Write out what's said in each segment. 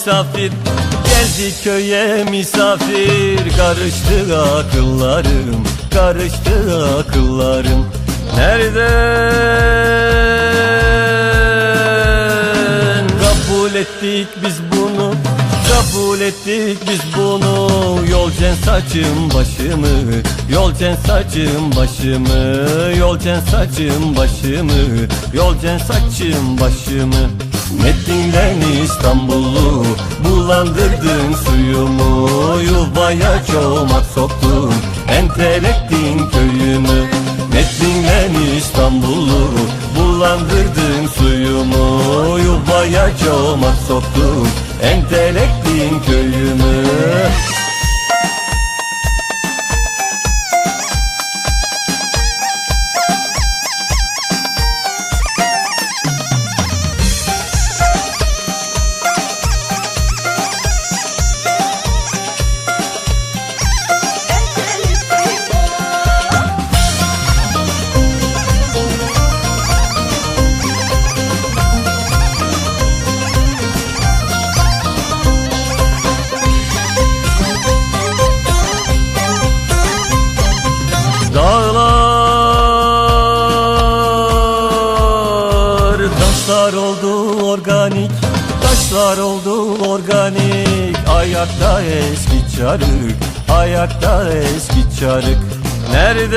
misafir. Geldi köye misafir. Karıştı akıllarım Karıştı akıllarım. Nereden Kabul ettik biz bunu Kabul ettik biz bunu. Yolcen saçım başımı Yolcen saçım başımı. Yolcen saçım başımı Yolcen saçım başımı Metninden İstanbul'u Bulandırdın suyumu Yuvaya çomak soktun. Entelektin köyümü Metninden İstanbul'u Bulandırdın suyumu Yuvaya çomak soktun. Entelektin köyümü Dağlar taşlar oldu organik. Taşlar oldu organik. Ayakta eski çarık. Ayakta eski çarık. Nereden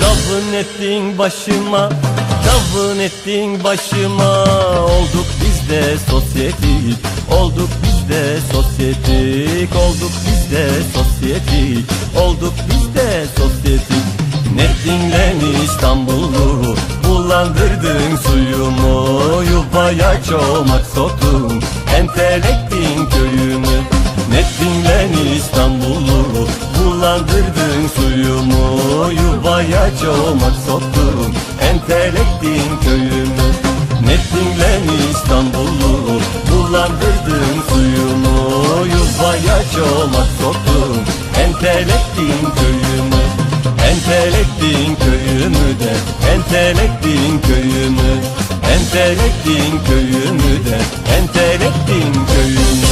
Davın ettin başıma. Davın ettin başıma. Olduk biz de sosyetik. Olduk biz de sosyetik. Olduk biz de sosyetik. Olduk biz de sosyetik Nettinle İstanbul'u Bulandırdın suyumu Yuvaya çomak soktun Entelektin köyümü. Nettinle İstanbul'u Bulandırdın suyumu Yuvaya çomak soktun Entelektin köyümü. Nettinle İstanbul'u Bulandırdın suyumu Yuvaya çomak soktun Entelektin köyümü Entelektin köyümü de Entelektin köyümü